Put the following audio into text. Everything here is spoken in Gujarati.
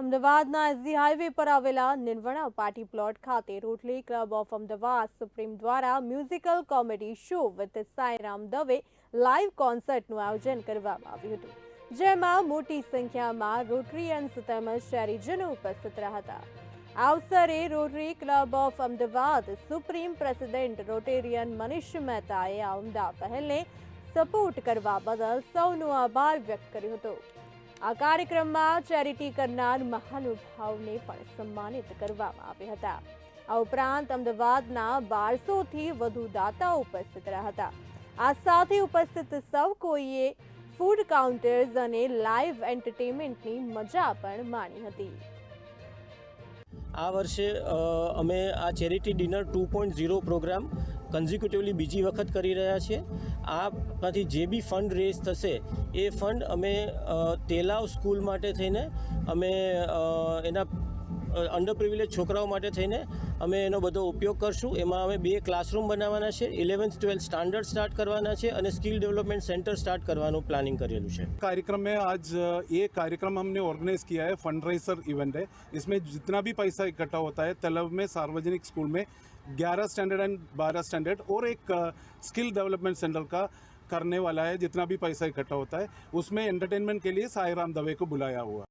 અમદાવાદના એસજી હાઈવે પર આવેલા નિર્વણા પાર્ટી પ્લોટ ખાતે rotary club of Ahmedabad supreme દ્વારા musical comedy show with Sairam Dave live કોન્સર્ટનું આયોજન કરવામાં આવ્યું હતું, જેમાં મોટી સંખ્યામાં રોટરીયન્સ તેમજ શહેરીજનો ઉપસ્થિત રહ્યા હતા. આ અવસરે rotary club of Ahmedabad supreme president rotarian Manish મહેતાએ આ ઉમદા પહેલને સપોર્ટ કરવા બદલ સૌનો આભાર વ્યક્ત કર્યો હતો. આ કાર્યક્રમમાં ચેરિટી કરનાર મહાનુભાવને પણ સન્માનિત કરવામાં આવ્યા હતા. આ ઉપરાંત અમદાવાદના બારસોથી વધુ દાતાઓ ઉપસ્થિત રહ્યા હતા. આ સાથે ઉપસ્થિત સૌ કોઈએ ફૂડ કાઉન્ટર્સ અને લાઈવ એન્ટરટેનમેન્ટની મજા પણ માણી હતી. આ વર્ષે અમે આ charity dinner two point zero program consecutively બીજી વખત કરી રહ્યા છીએ. આમાંથી જે બી ફંડ રેઝ થશે, એ ફંડ અમે તેલાવ સ્કૂલ માટે થઈને અમે એના અંડર પ્રિવિલેજ છોકરાઓ માટે થઈને અમે એનો બધો ઉપયોગ કરશું એમાં અમે બે ક્લાસરૂમ બનાવવાના છે ઇલેવન્થ ટ્વેલ્થ સ્ટાન્ડર્ડ સ્ટાર્ટ કરવાના છે અને સ્કિલ ડેવલપમેન્ટ સેન્ટર સ્ટાર્ટ કરવાનું પ્લાનિંગ કરેલું છે कार्यक्रम में आज अ, ये कार्यक्रम हमने ऑर्गेनाइज किया है फंड रेजर इवेंट है इसमें जितना भी पैसा इकट्ठा होता है तलब में सार्वजनिक स्कूल में 11 स्टैंडर्ड एंड 12 स्टैंडर्ड और एक स्किल डेवलपमेंट सेंटर का करने वाला है जितना भी पैसा इकट्ठा होता है उसमें एंटरटेनमेंट के लिए साई राम दवे को बुलाया हुआ